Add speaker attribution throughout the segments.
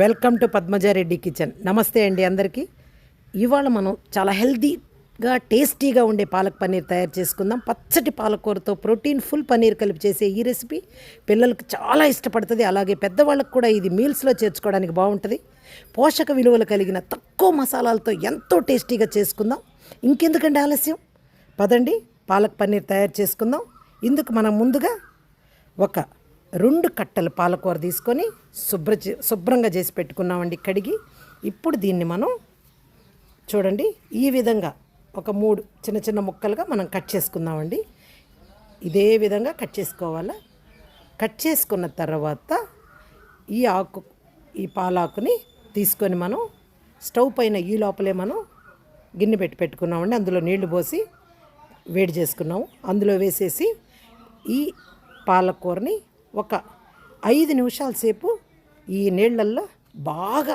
Speaker 1: Welcome to Padmaja Reddy kitchen. నమస్తే అండి అందరికీ. ఇవాళ మనం చాలా హెల్తీగా టేస్టీగా ఉండే పాలక్ పన్నీర్ తయారు చేసుకుందాం. పచ్చటి పాలకూరతో ప్రోటీన్ ఫుల్ పన్నీర్ కలిపి చేసే ఈ రెసిపీ పిల్లలకు చాలా ఇష్టపడుతుంది. అలాగే పెద్దవాళ్ళకు కూడా ఇది మీల్స్లో చేర్చుకోవడానికి బాగుంటుంది. పోషక విలువలు కలిగిన తక్కువ మసాలాలతో ఎంతో టేస్టీగా చేసుకుందాం. ఇంకెందుకండి ఆలస్యం? పదండి పాలక్ పన్నీర్ తయారు చేసుకుందాం. ఇందుకు మనం ముందుగా ఒక రెండు కట్టలు పాలకూర తీసుకొని శుభ్ర శుభ్రంగా చేసి పెట్టుకున్నామండి కడిగి. ఇప్పుడు దీన్ని మనం చూడండి ఈ విధంగా ఒక మూడు చిన్న చిన్న ముక్కలుగా మనం కట్ చేసుకుందామండి. ఇదే విధంగా కట్ చేసుకోవాలా? కట్ చేసుకున్న తర్వాత ఈ ఆకు ఈ పాలాకుని తీసుకొని మనం స్టవ్ పైన ఈ లోపలే మనం గిన్నె పెట్టి పెట్టుకున్నామండి. అందులో నీళ్ళు పోసి వేడి చేసుకున్నాము. అందులో వేసేసి ఈ పాలకూరని ఒక ఐదు నిమిషాల సేపు ఈ నీళ్ళల్లో బాగా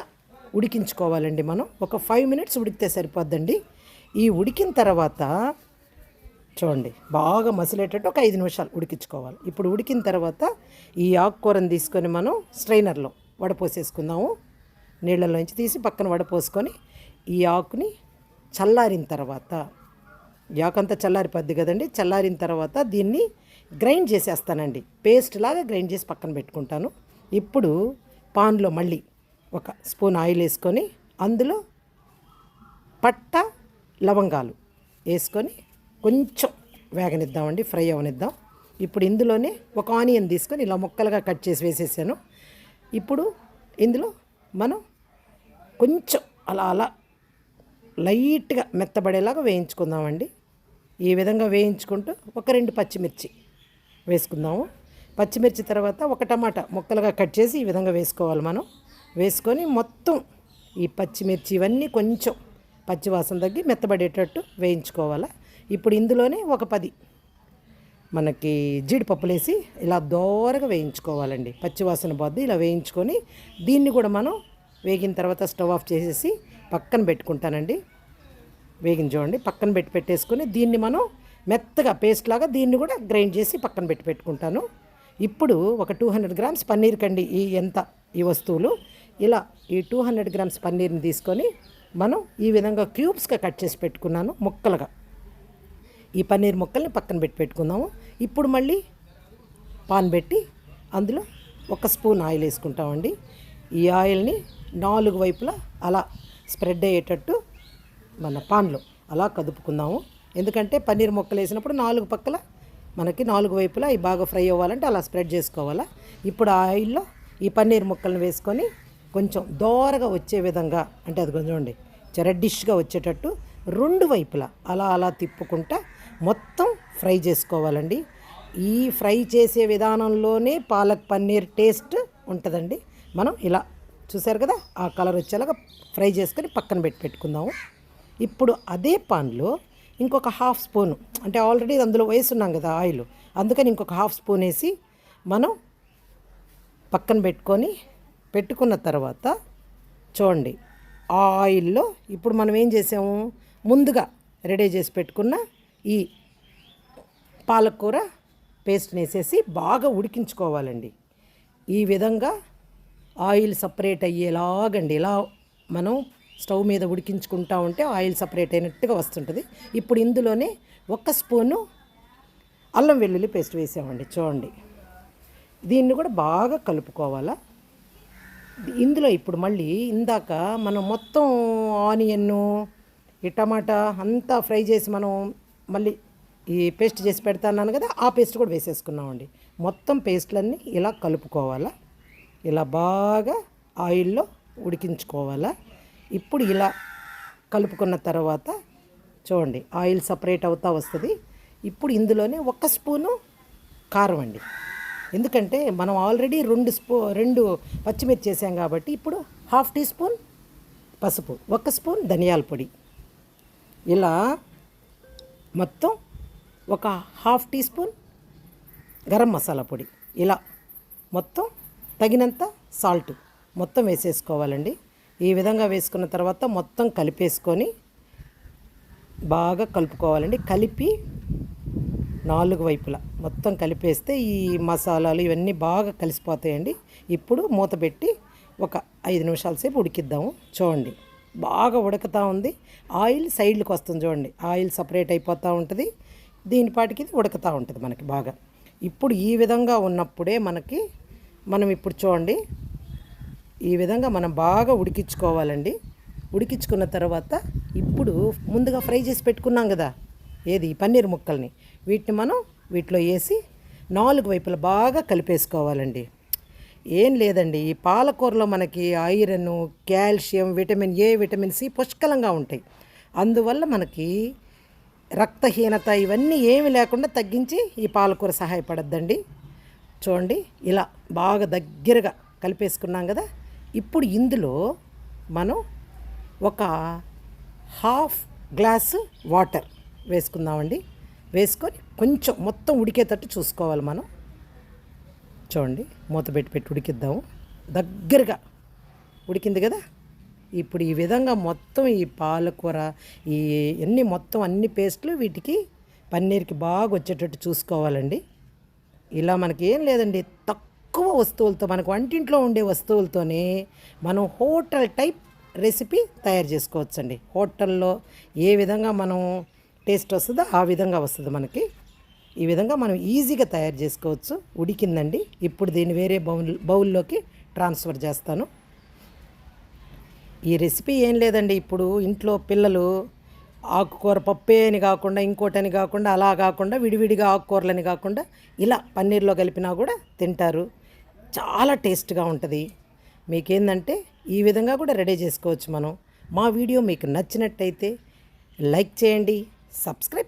Speaker 1: ఉడికించుకోవాలండి మనం. ఒక ఫైవ్ మినిట్స్ ఉడికితే సరిపోద్దండి. ఈ ఉడికిన తర్వాత చూడండి బాగా మసిలేటట్టు ఒక ఐదు నిమిషాలు ఉడికించుకోవాలి. ఇప్పుడు ఉడికిన తర్వాత ఈ ఆకుకూరను తీసుకొని మనం స్ట్రైనర్లో వడపోసేసుకుందాము. నీళ్ళలోంచి తీసి పక్కన వడపోసుకొని ఈ ఆకుని చల్లారిన తర్వాత ఈ ఆకు అంతా చల్లారిపోద్ది కదండి. చల్లారిన తర్వాత దీన్ని గ్రైండ్ చేసేస్తానండి. పేస్ట్ లాగా గ్రైండ్ చేసి పక్కన పెట్టుకుంటాను. ఇప్పుడు పాన్లో మళ్ళీ ఒక స్పూన్ ఆయిల్ వేసుకొని అందులో పట్ట లవంగాలు వేసుకొని కొంచెం వేగనిద్దామండి ఫ్రై అవనిద్దాం. ఇప్పుడు ఇందులోనే ఒక ఆనియన్ తీసుకొని ఇలా ముక్కలుగా కట్ చేసి వేసేసాను. ఇప్పుడు ఇందులో మనం కొంచెం అలా అలా లైట్గా మెత్తబడేలాగా వేయించుకుందామండి. ఈ విధంగా వేయించుకుంటూ ఒక రెండు పచ్చిమిర్చి వేసుకుందాము. పచ్చిమిర్చి తర్వాత ఒక టమాటా ముక్కలుగా కట్ చేసి ఈ విధంగా వేసుకోవాలి మనం. వేసుకొని మొత్తం ఈ పచ్చిమిర్చి ఇవన్నీ కొంచెం పచ్చివాసన తగ్గి మెత్తబడేటట్టు వేయించుకోవాలి. ఇప్పుడు ఇందులోనే ఒక పది మనకి జీడిపప్పులు వేసి ఇలా దోరగా వేయించుకోవాలండి. పచ్చివాసన పోద్ది ఇలా వేయించుకొని దీన్ని కూడా మనం వేగిన తర్వాత స్టవ్ ఆఫ్ చేసేసి పక్కన పెట్టుకుంటానండి. వేగిన చూడండి పక్కన పెట్టి పెట్టేసుకొని దీన్ని మనం మెత్తగా పేస్ట్ లాగా దీన్ని కూడా గ్రైండ్ చేసి పక్కన పెట్టి పెట్టుకుంటాను. ఇప్పుడు ఒక టూ హండ్రెడ్ గ్రామ్స్ పన్నీర్ కండి ఈ ఎంత ఈ వస్తువులు. ఇలా ఈ టూ హండ్రెడ్ గ్రామ్స్ పన్నీర్ని తీసుకొని మనం ఈ విధంగా క్యూబ్స్గా కట్ చేసి పెట్టుకున్నాను ముక్కలుగా. ఈ పన్నీర్ ముక్కల్ని పక్కన పెట్టి పెట్టుకుందాము. ఇప్పుడు మళ్ళీ పాన్ పెట్టి అందులో ఒక స్పూన్ ఆయిల్ వేసుకుంటామండి. ఈ ఆయిల్ని నాలుగు వైపులా అలా స్ప్రెడ్ అయ్యేటట్టు మన పాన్లో అలా కదుపుకుందాము. ఎందుకంటే పన్నీర్ ముక్కలు వేసినప్పుడు నాలుగు పక్కల మనకి నాలుగు వైపులా అవి బాగా ఫ్రై అవ్వాలంటే అలా స్ప్రెడ్ చేసుకోవాలా. ఇప్పుడు ఆ ఆయిల్లో ఈ పన్నీర్ ముక్కలను వేసుకొని కొంచెం దోరగా వచ్చే విధంగా అంటే అది కొంచెం చూడండి రెడ్డిష్గా వచ్చేటట్టు రెండు వైపులా అలా అలా తిప్పుకుంటా మొత్తం ఫ్రై చేసుకోవాలండి. ఈ ఫ్రై చేసే విధానంలోనే పాలక్ పన్నీర్ టేస్ట్ ఉంటుందండి. మనం ఇలా చూసారు కదా ఆ కలర్ వచ్చేలాగా ఫ్రై చేసుకొని పక్కన పెట్టి పెట్టుకుందాము. ఇప్పుడు అదే పాన్లో ఇంకొక హాఫ్ స్పూన్. అంటే ఆల్రెడీ అందులో వేసున్నాం కదా ఆయిల్. అందుకని ఇంకొక హాఫ్ స్పూన్ వేసి మనం పక్కన పెట్టుకొని పెట్టుకున్న తర్వాత చూడండి ఆ ఆయిల్లో ఇప్పుడు మనం ఏం చేసాము? ముందుగా రెడీ చేసి పెట్టుకున్న ఈ పాలకూర పేస్ట్ని వేసేసి బాగా ఉడికించుకోవాలండి. ఈ విధంగా ఆయిల్ సపరేట్ అయ్యేలాగండి. ఇలా మనం స్టవ్ మీద ఉడికించుకుంటా ఉంటే ఆయిల్ సపరేట్ అయినట్టుగా వస్తుంటుంది. ఇప్పుడు ఇందులోనే ఒక స్పూను అల్లం వెల్లుల్లి పేస్ట్ వేసామండి చూడండి. దీన్ని కూడా బాగా కలుపుకోవాలా? ఇందులో ఇప్పుడు మళ్ళీ ఇందాక మనం మొత్తం ఆనియన్ను ఈ టమాటా అంతా ఫ్రై చేసి మనం మళ్ళీ ఈ పేస్ట్ చేసి పెడతాన్నాను కదా ఆ పేస్ట్ కూడా వేసేసుకున్నామండి. మొత్తం పేస్ట్లన్నీ ఇలా కలుపుకోవాలా? ఇలా బాగా ఆయిల్లో ఉడికించుకోవాలా? ఇప్పుడు ఇలా కలుపుకున్న తర్వాత చూడండి ఆయిల్ సపరేట్ అవుతా వస్తుంది. ఇప్పుడు ఇందులోనే ఒక స్పూను కారం అండి. ఎందుకంటే మనం ఆల్రెడీ రెండు స్పూ రెండు పచ్చిమిర్చి చేసాం కాబట్టి ఇప్పుడు హాఫ్ టీ స్పూన్ పసుపు ఒక స్పూన్ ధనియాల పొడి. ఇలా మొత్తం ఒక half teaspoon garam masala పొడి. ఇలా మొత్తం తగినంత సాల్ట్ మొత్తం వేసేసుకోవాలండి. ఈ విధంగా వేసుకున్న తర్వాత మొత్తం కలిపేసుకొని బాగా కలుపుకోవాలండి. కలిపి నాలుగు వైపులా మొత్తం కలిపేస్తే ఈ మసాలాలు ఇవన్నీ బాగా కలిసిపోతాయండి. ఇప్పుడు మూత పెట్టి ఒక ఐదు నిమిషాల సేపు ఉడికిద్దాము. చూడండి బాగా ఉడకతా ఉంది. ఆయిల్ సైడ్లకు వస్తుంది చూడండి ఆయిల్ సపరేట్ అయిపోతూ ఉంటుంది. దీనిపాటికి ఇది ఉడకతూ ఉంటుంది మనకి బాగా. ఇప్పుడు ఈ విధంగా ఉన్నప్పుడే మనకి మనం ఇప్పుడు చూడండి ఈ విధంగా మనం బాగా ఉడికించుకోవాలండి. ఉడికించుకున్న తర్వాత ఇప్పుడు ముందుగా ఫ్రై చేసి పెట్టుకున్నాం కదా ఏది? పన్నీర్ ముక్కల్ని. వీటిని మనం వీటిలో వేసి నాలుగు వైపులా బాగా కలిపేసుకోవాలండి. ఏం లేదండి ఈ పాలకూరలో మనకి iron calcium vitamin A vitamin C పుష్కలంగా ఉంటాయి. అందువల్ల మనకి రక్తహీనత ఇవన్నీ ఏమి లేకుండా తగ్గించి ఈ పాలకూర సహాయపడద్దండి. చూడండి ఇలా బాగా దగ్గరగా కలిపేసుకున్నాం కదా ఇప్పుడు ఇందులో మనం ఒక హాఫ్ గ్లాసు వాటర్ వేసుకుందామండి. వేసుకొని కొంచెం మొత్తం ఉడికేటట్టు చూసుకోవాలి మనం. చూడండి మూత పెట్టి పెట్టి ఉడికిద్దాము. దగ్గరగా ఉడికింది కదా? ఇప్పుడు ఈ విధంగా మొత్తం ఈ పాలకూర ఈ అన్ని మొత్తం అన్ని పేస్ట్లు వీటికి పన్నీర్కి బాగా వచ్చేటట్టు చూసుకోవాలండి. ఇలా మనకి ఏం లేదండి తక్కువ వస్తువులతో మనకు వంటింట్లో ఉండే వస్తువులతోనే మనం హోటల్ టైప్ రెసిపీ తయారు చేసుకోవచ్చండి. హోటల్లో ఏ విధంగా మనం టేస్ట్ వస్తుందో ఆ విధంగా వస్తుంది మనకి. ఈ విధంగా మనం ఈజీగా తయారు చేసుకోవచ్చు. ఉడికిందండి. ఇప్పుడు దీన్ని వేరే బౌల్ బౌల్లోకి ట్రాన్స్ఫర్ చేస్తాను. ఈ రెసిపీ ఏం లేదండి. ఇప్పుడు ఇంట్లో పిల్లలు ఆకుకూర పప్పే అని కాకుండా ఇంకోటని కాకుండా అలా కాకుండా విడివిడిగా ఆకుకూరలని కాకుండా ఇలా పన్నీర్లో కలిపినా కూడా తింటారు. చాలా టేస్ట్గా ఉంటుంది. మీకేందంటే ఈ విధంగా కూడా రెడీ చేసుకోవచ్చు మనం. మా వీడియో మీకు నచ్చినట్టయితే లైక్ చేయండి సబ్స్క్రైబ్